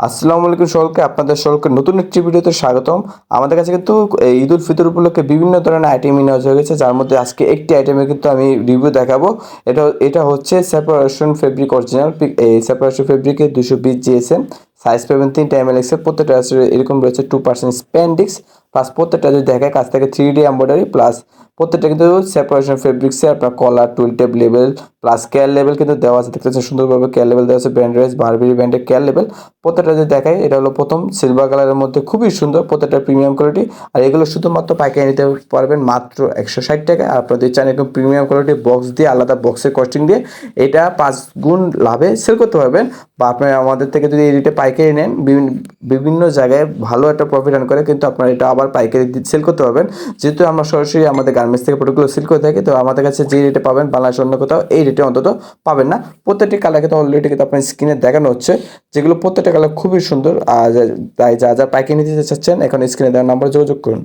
আসসালামু আলাইকুম সকলকে, আপনাদের সকলকে নতুন একটি ভিডিওতে স্বাগতম। আমাদের কাছে কিন্তু ঈদ উল ফিতর উপলক্ষে বিভিন্ন ধরনের আইটেম নেওয়া হয়ে গেছে, যার মধ্যে আজকে একটি আইটেমে কিন্তু আমি রিভিউ দেখাবো। এটা এটা হচ্ছে সেপারেশন ফেব্রিক অরিজিনাল এই সেপারেশন ফেব্রিকের দুশো বিশ জিএসএম সাইজ পাবেন তিনটা এম এল এক্সের প্রত্যেকটা এরকম রয়েছে টু পার্সেন্ট স্প্যান্ডিক্স প্লাস প্রত্যেকটা যদি দেখায়, কাছ থেকে থ্রি ডি এম্ব্রয়ডারি প্লাস প্রত্যেকটা কিন্তু সেপারেশন ফেব্রিক্সে আপনার collar tool tape level plus care লেভেল কিন্তু দেওয়া আছে। দেখতে সুন্দরভাবে কেয়ার লেভেল দেওয়া আছে। ব্র্যান্ড রাইস বারবেরি ব্র্যান্ডের কেয়ার লেভেল প্রত্যেকটা যদি দেখায় এটা হলো প্রথম সিলভার কালারের মধ্যে খুবই সুন্দর, প্রত্যেকটা প্রিমিয়াম কোয়ালিটি আর এগুলো শুধুমাত্র পাইকারি নিতে পারবেন মাত্র একশো ষাট টাকা আর আপনাদের চান এরকম প্রিমিয়াম কোয়ালিটি বক্স দিয়ে, আলাদা বক্সের কস্টিং দিয়ে, এটা পাঁচ গুণ লাভে সেল করতে পারবেন। বা আপনি আমাদের থেকে যদি রেটে পাইকারি নেন বিভিন্ন জায়গায় ভালো একটা প্রফিট আর্ন করে কিন্তু আপনারা এটা আবার পাইকারি সেল করতে পারবেন। যেহেতু আমরা সরাসরি আমাদের গার্মেন্টস থেকে প্রোডাক্টগুলো সেল করে থাকি, তো আমাদের কাছে যে রেটে পাবেন বাংলাদেশ অন্য কোথাও, এই রেটে অন্তত পাবেন না। প্রত্যেকটি কালার কিন্তু অলরেডি কিন্তু আপনার স্ক্রিনে দেখানো হচ্ছে। যেগুলো প্রত্যেকটা কালার খুবই সুন্দর। আর তাই যা যা পাইকারি নিতে চাচ্ছেন, এখন স্ক্রিনে দেওয়ার নাম্বার যোগাযোগ করুন।